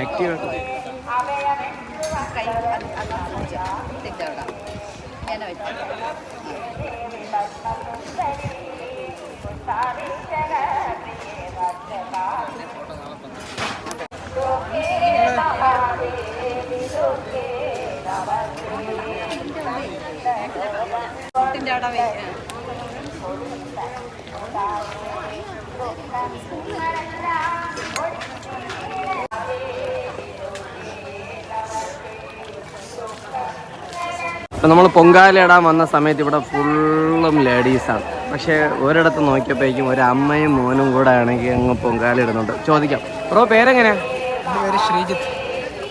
Active അവിടെ ഇപ്പം നമ്മൾ പൊങ്കാല ഇടാൻ വന്ന സമയത്ത് ഇവിടെ ഫുള്ളും ലേഡീസാണ് പക്ഷേ ഒരിടത്ത് നോക്കിയപ്പോഴേക്കും ഒരു അമ്മയും മോനും കൂടെ ആണെങ്കിൽ അങ്ങ് പൊങ്കാല ഇടുന്നുണ്ട് ചോദിക്കാം. ബ്രോ പേരെങ്ങനെയാ? ശ്രീജിത്ത്.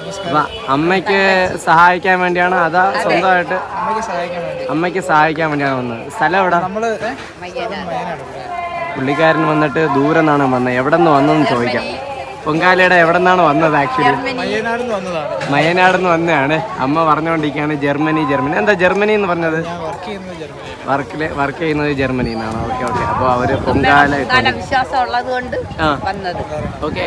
നമസ്കാരം. അപ്പൊ അമ്മയ്ക്ക് സഹായിക്കാൻ വേണ്ടിയാണ് അതാ സ്വന്തമായിട്ട്? അമ്മയ്ക്ക് സഹായിക്കാൻ വേണ്ടി. അമ്മയ്ക്ക് സഹായിക്കാൻ വേണ്ടിയാണ് വന്നത്. സ്ഥലം എവിടെ? പുള്ളിക്കാരൻ വന്നിട്ട് ദൂരെ നിന്നാണ് വന്നത്. എവിടെ നിന്ന് വന്നതെന്ന് ചോദിക്കാം. പൊങ്കാലയുടെ എവിടെ നിന്നാണ് വന്നത് ആക്ച്വലി മയനാട് നിന്ന് വന്നതാണ്. അമ്മ പറഞ്ഞുകൊണ്ടിരിക്കുകയാണ് ജർമ്മനി ജർമ്മനി. എന്താ ജർമ്മനി എന്ന് പറഞ്ഞത്? വർക്കിൽ വർക്ക് ചെയ്യുന്നത് ജർമ്മനിയിൽ നിന്നാണ്. ഓക്കെ ഓക്കെ അപ്പോൾ അവർ പൊങ്കാല ഓക്കെ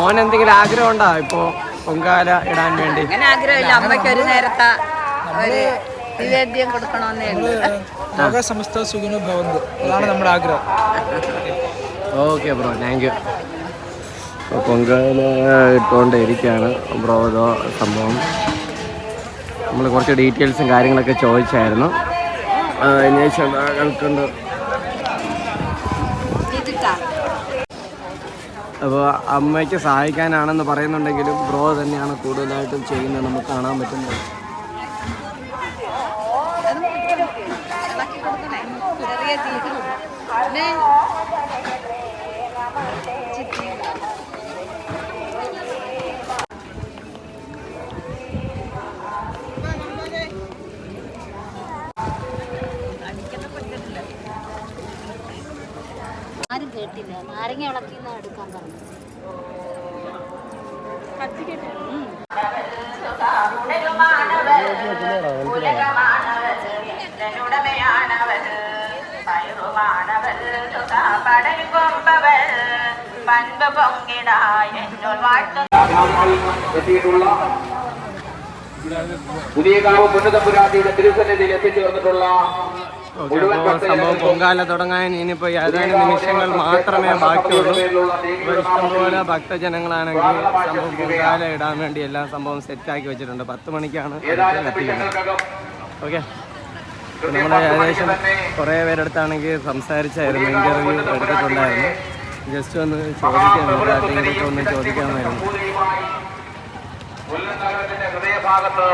മോൻ എന്തെങ്കിലും ആഗ്രഹം ഉണ്ടോ ഇപ്പൊ പൊങ്കാല ഇടാൻ വേണ്ടി? ആഗ്രഹമില്ല. അമ്മയ്ക്ക് ഒരു നേരത്തെ നിവേദ്യം കൊടുക്കണമെന്നേ ഉള്ളൂ. ലോക സമസ്ത സുഖിനോ ഭവന്തു. അതാണ് നമ്മുടെ ആഗ്രഹം. Okay bro thank you Pongala ഇട്ടുകൊണ്ട് ഇരിക്കുകയാണ് ബ്രോ സംഭവം നമ്മൾ കുറച്ച് ഡീറ്റെയിൽസും കാര്യങ്ങളൊക്കെ ചോദിച്ചായിരുന്നു അതിനുശേഷം അപ്പോൾ അമ്മയ്ക്ക് സഹായിക്കാനാണെന്ന് പറയുന്നുണ്ടെങ്കിലും ബ്രോ തന്നെയാണ് കൂടുതലായിട്ടും ചെയ്യുന്നത് നമുക്ക് കാണാൻ പറ്റുന്നത് പിന്നെ ആരും കേട്ടില്ല. നാരങ്ങ ഇളക്കി എടുക്കാൻ പറഞ്ഞു എത്തിയിട്ടുള്ള പുതിയ കാവ് മുന്നതമ്പുരാട്ടിയുടെ തിരുസന്നിധിയിൽ എത്തിച്ചേർന്നിട്ടുള്ള സംഭവം പൊങ്കാല തുടങ്ങാൻ ഇനിയിപ്പോൾ ഏതാനും നിമിഷങ്ങൾ മാത്രമേ ബാക്കിയുള്ളൂ. ഇപ്പോൾ ഇഷ്ടംപോലെ ഭക്തജനങ്ങളാണെങ്കിൽ സംഭവം പൊങ്കാല ഇടാൻ വേണ്ടി എല്ലാ സംഭവം സെറ്റാക്കി വെച്ചിട്ടുണ്ട്. പത്ത് മണിക്കാണ് ഓക്കെ. നമ്മൾ ഏകദേശം കുറേ പേരെടുത്താണെങ്കിൽ സംസാരിച്ചായിരുന്നു. ഇന്റർവ്യൂ എടുത്തിട്ടുണ്ടായിരുന്നു. ജസ്റ്റ് ഒന്ന് ചോദിക്കാൻ ഒന്ന് ചോദിക്കാമായിരുന്നു കൊല്ലം നഗരത്തിന്റെ ഹൃദയഭാഗത്ത്